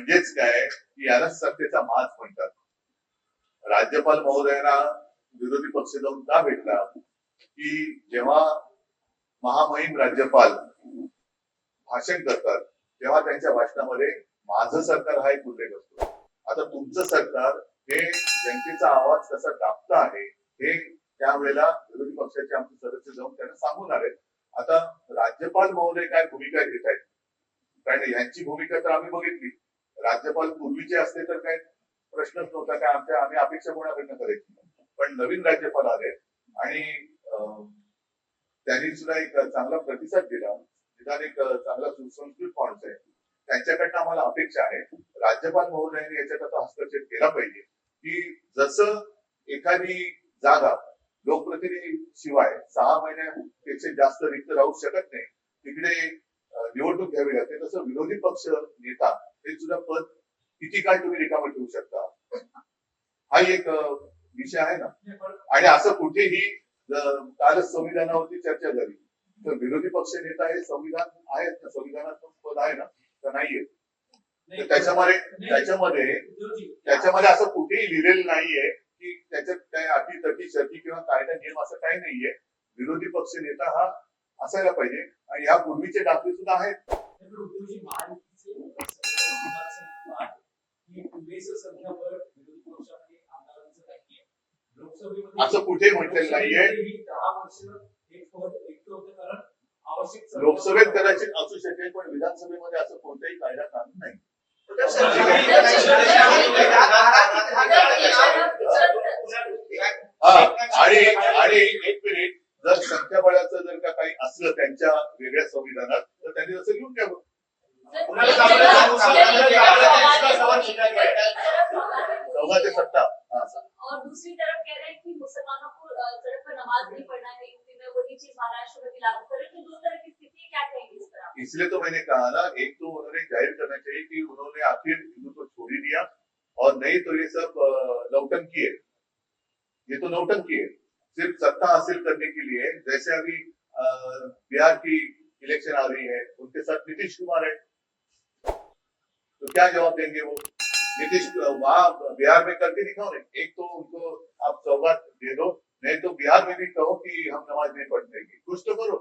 म्हणजेच काय की याला सत्तेचा माज म्हणतात. राज्यपाल महोदयांना विरोधी पक्ष जाऊन का भेटला? की जेव्हा महामहिम राज्यपाल भाषण करतात तेव्हा त्यांच्या भाषणामध्ये माझं सरकार हा एक उल्लेख असतो. आता तुमचं सरकार हे जनतेचा आवाज कसा दाबत आहे हे त्यावेळेला विरोधी पक्षाचे आमचे सदस्य जाऊन त्यांना सांगून आले आता राज्यपाल महोदय काय भूमिका घेत आहेत? कारण यांची भूमिका तर आम्ही बघितली. राज्यपाल पूर्वीचे असते तर काही प्रश्नच नव्हता काय आमच्या आम्ही अपेक्षा कोणाकडनं करायची पण नवीन राज्यपाल आले आणि अं, त्यांनी सुद्धा एक चांगला प्रतिसाद दिला. निदान एक चांगला सुसंस्कृत माणूस आहे. त्यांच्याकडनं आम्हाला अपेक्षा आहे. राज्यपाल महोदयांनी याच्यात आता हस्तक्षेप केला पाहिजे. की जसं एखादी जागा लोकप्रतिनिधी शिवाय सहा महिन्यापेक्षा जास्त रिक्त राहू शकत नाही तिकडे निवडणूक घ्यावी लागते तसं विरोधी पक्ष नेता हे सुद्धा पद किती काळ तुम्ही रिकामं ठेवू शकता? हा एक विषय आहे ना. आणि असं कुठेही कालच संविधानावरती चर्चा झाली. तर विरोधी पक्ष नेता हे संविधान आहेत ना संविधानात पद आहे ना तर नाहीये. तर त्याच्यामध्ये त्याच्यामध्ये त्याच्यामध्ये असं कुठेही लिहिलेलं नाहीये की त्याच्यात काय अटी तटी शर्ती किंवा कायदा नियम असं काही नाहीये. विरोधी पक्ष नेता हा असायला पाहिजे. आणि या पूर्वीचे दाखले सुद्धा आहेत. असं कुठेही म्हटलेलं नाहीये. लोकसभेत कदाचित असू शकेल पण विधानसभेमध्ये असं कोणत्याही कायदा कानून नाही. आणि आणि एक मिनिट जर संख्याबळाचं जर का काही असलं त्यांच्या वेगळ्या संविधानात तर त्यांनी असं लिहून घ्यावं चौदा ते इसलिए तो मैंने कहा ना, एक तो उन्होंने ज़ाहिर करना चाहिए कि उन्होंने आखिर हिंदू को छोड़ ही दिया, और नहीं तो ये सब नौटंकी है ये तो नौटंकी है सिर्फ़ सत्ता हासिल करने के लिए, जैसे अभी बिहार की इलेक्शन आ रही है, उनके साथ नीतीश कुमार है। तो क्या जवाब देंगे वो? नीतीश वहाँ बिहार में करके दिखाओ ना एक तो उनको आप सौगात दे दो, नहीं तो बिहार में भी कहो कि हम नमाज़ नहीं पढ़ देंगे कुछ तो करो।